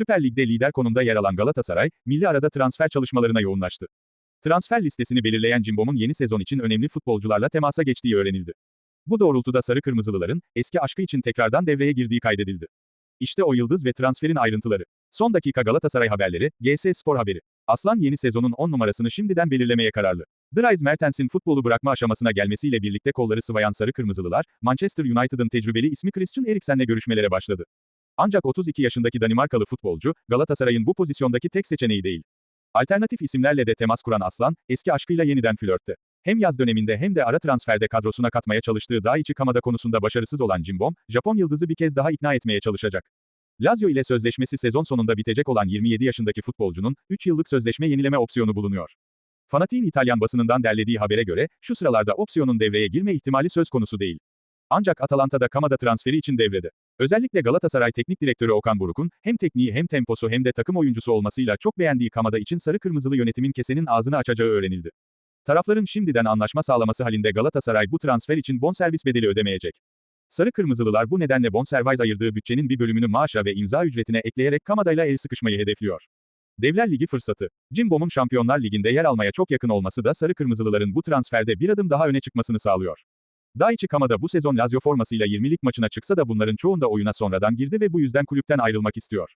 Süper Lig'de lider konumda yer alan Galatasaray, milli arada transfer çalışmalarına yoğunlaştı. Transfer listesini belirleyen Cimbom'un yeni sezon için önemli futbolcularla temasa geçtiği öğrenildi. Bu doğrultuda Sarı Kırmızılıların, eski aşkı için tekrardan devreye girdiği kaydedildi. İşte o yıldız ve transferin ayrıntıları. Son dakika Galatasaray haberleri, GS Spor haberi. Aslan yeni sezonun 10 numarasını şimdiden belirlemeye kararlı. Dries Mertens'in futbolu bırakma aşamasına gelmesiyle birlikte kolları sıvayan Sarı Kırmızılılar, Manchester United'ın tecrübeli ismi Christian Eriksen'le görüşmelere başladı. Ancak 32 yaşındaki Danimarkalı futbolcu, Galatasaray'ın bu pozisyondaki tek seçeneği değil. Alternatif isimlerle de temas kuran Aslan, eski aşkıyla yeniden flörtte. Hem yaz döneminde hem de ara transferde kadrosuna katmaya çalıştığı Daichi Kamada konusunda başarısız olan Cimbom, Japon yıldızı bir kez daha ikna etmeye çalışacak. Lazio ile sözleşmesi sezon sonunda bitecek olan 27 yaşındaki futbolcunun, 3 yıllık sözleşme yenileme opsiyonu bulunuyor. Fanatiğin İtalyan basınından derlediği habere göre, şu sıralarda opsiyonun devreye girme ihtimali söz konusu değil. Ancak Atalanta'da Kamada transferi için devrede. Özellikle Galatasaray Teknik Direktörü Okan Buruk'un, hem tekniği hem temposu hem de takım oyuncusu olmasıyla çok beğendiği Kamada için sarı kırmızılı yönetimin kesenin ağzını açacağı öğrenildi. Tarafların şimdiden anlaşma sağlaması halinde Galatasaray bu transfer için bonservis bedeli ödemeyecek. Sarı Kırmızılılar bu nedenle bonservis ayırdığı bütçenin bir bölümünü maaşa ve imza ücretine ekleyerek Kamada'yla el sıkışmayı hedefliyor. Devler Ligi fırsatı. Cimbom'un Şampiyonlar Ligi'nde yer almaya çok yakın olması da Sarı Kırmızılıların bu transferde bir adım daha öne çıkmasını sağlıyor. Daichi Kamada bu sezon Lazio formasıyla 20'lik maçına çıksa da bunların çoğunda oyuna sonradan girdi ve bu yüzden kulüpten ayrılmak istiyor.